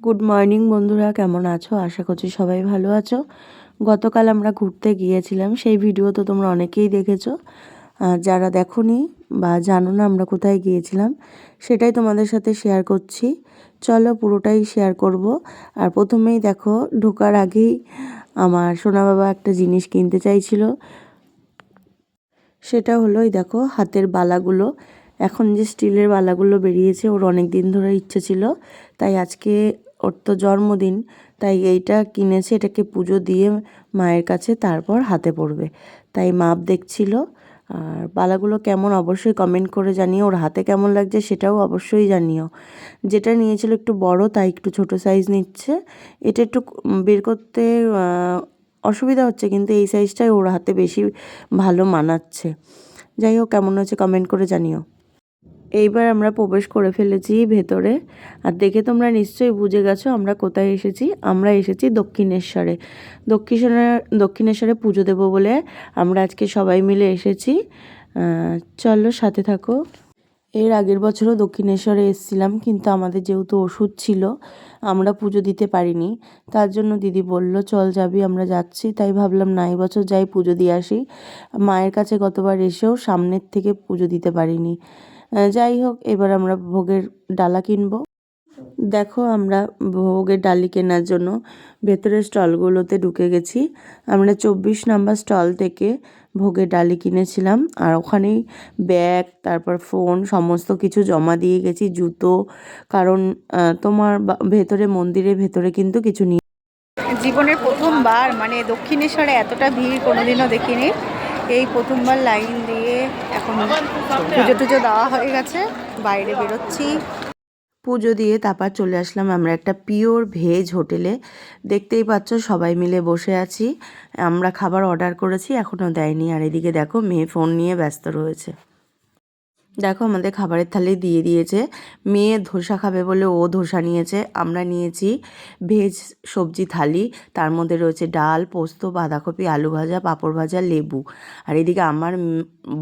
Good morning বন্ধুরা। কেমন আছো? আশা করছি সবাই ভালো আছো। গতকাল আমরা ঘুরতে গিয়েছিলাম। সেই ভিডিও তো তোমরা অনেকেই দেখেছ। যারা দেখোনি বা জানো না আমরা কোথায় গিয়েছিলাম, সেটাই তোমাদের সাথে শেয়ার করছি। চলো পুরোটাই শেয়ার করব। আর প্রথমেই দেখো, ঢোকার আগেই আমার সোনা বাবা একটা জিনিস কিনতে চাইছিল। সেটা হলোই দেখো, হাতের বালাগুলো। এখন যে স্টিলের বালাগুলো বেরিয়েছে, ওর অনেক দিন ধরে ইচ্ছে ছিল। তাই আজকে ওর তো জন্মদিন, তাই এইটা কিনেছে, এটাকে পুজো দিয়ে মায়ের কাছে তারপর হাতে পড়বে। তাই মাপ দেখছিল। আর বালাগুলো কেমন অবশ্যই কমেন্ট করে জানিও, ওর হাতে কেমন লাগছে সেটাও অবশ্যই জানিও। যেটা নিয়েছিল একটু বড়, তাই একটু ছোট সাইজ নিচ্ছে। এটা একটু বের করতে অসুবিধা হচ্ছে, কিন্তু এই সাইজটাই ওর হাতে বেশি ভালো মানাচ্ছে। যাই হোক, কেমন হচ্ছে কমেন্ট করে জানিও। এইবার আমরা প্রবেশ করে ফেলেছি ভেতরে। আর দেখে তোমরা নিশ্চয়ই বুঝে গেছো আমরা কোথায় এসেছি। আমরা এসেছি দক্ষিণেশ্বরে। দক্ষিণেশ্বরে দক্ষিণেশ্বরে পুজো দেবো বলে আমরা আজকে সবাই মিলে এসেছি। চলো সাথে থাকো। এর আগের বছরও দক্ষিণেশ্বরে এসেছিলাম, কিন্তু আমাদের যেহেতু ওষুধ ছিল, আমরা পুজো দিতে পারিনি। তার জন্য দিদি বলল, চল যাবি, আমরা যাচ্ছি। তাই ভাবলাম, না বছর যাই পুজো দিয়ে আসি। মায়ের কাছে গতবার এসেও সামনের থেকে পুজো দিতে পারিনি। যাই হোক, এবার আমরা ভোগের ডালা কিনবো। দেখো, আমরা ভোগের ডালি কেনার জন্য ভেতরের স্টলগুলোতে ঢুকে গেছি। আমরা চব্বিশ নাম্বার স্টল থেকে ভোগের ডালি কিনেছিলাম, আর ওখানেই ব্যাগ, তারপর ফোন, সমস্ত কিছু জমা দিয়ে গেছি, জুতো, কারণ তোমার ভেতরে, মন্দিরের ভেতরে কিন্তু কিছু নিয়ে জীবনের প্রথমবার মানে দক্ষিণেশ্বরে এতটা ভিড় কোনোদিনও দেখিনি। এই প্রথমবার লাইন দিয়ে এখন পুজো টুজো দেওয়া হয়ে গেছে, বাইরে বেরোচ্ছি। পুজো দিয়ে তারপর চলে আসলাম আমরা একটা পিওর ভেজ হোটেলে। দেখতেই পাচ্ছ সবাই মিলে বসে আছি। আমরা খাবার অর্ডার করেছি, এখনও দেয়নি। আর এদিকে দেখো মেয়ে ফোন নিয়ে ব্যস্ত রয়েছে। দেখো আমাদের খাবারের থালি দিয়ে দিয়েছে। মেয়ে ধোসা খাবে বলে ও ধোসা নিয়েছে। আমরা নিয়েছি ভেজ সবজি থালি। তার মধ্যে রয়েছে ডাল, পোস্ত, বাঁধাকপি, আলু ভাজা, পাঁপড় ভাজা, লেবু। আর এদিকে আমার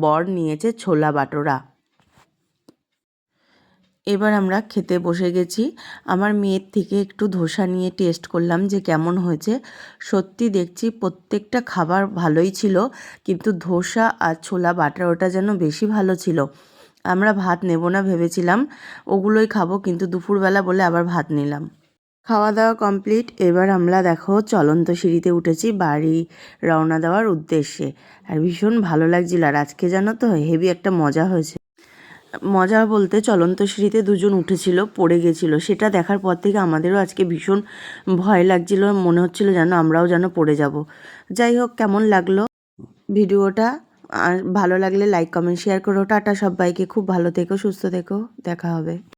বর নিয়েছে ছোলা বাটোরা। এবার আমরা খেতে বসে গেছি। আমার মেয়ের থেকে একটু ধোসা নিয়ে টেস্ট করলাম যে কেমন হয়েছে। সত্যি দেখছি প্রত্যেকটা খাবার ভালোই ছিল, কিন্তু ধোসা আর ছোলা বাটার ওটা যেন বেশি ভালো ছিল। আমরা ভাত নেব না ভেবেছিলাম। ওগুলোই খাব, কিন্তু দুপুরবেলা বলে আবার ভাত নিলাম। খাওয়া দাওয়া কমপ্লিট, এবার আমরা দেখো চলন্ত সিঁড়িতে উঠেছি বাড়ি রওনা দেওয়ার উদ্দেশ্যে। আর ভীষণ ভালো লাগছিল, আর আজকে জানো তো, হেভি একটা মজা হয়েছে। মজা বলতে চলন্ত সিঁড়িতে দুজন উঠেছিল, পড়ে গেছিল। সেটা দেখার পর থেকে আমাদেরও আজকে ভীষণ ভয় লাগছিল, মনে হচ্ছিল যেন আমরাও যেন পড়ে যাব। যাই হোক, কেমন লাগল ভিডিওটা? আর ভালো লাগলে লাইক কমেন্ট শেয়ার করো। টাটা সবাইকে। খুব ভালো থেকো, সুস্থ থেকো। দেখা হবে।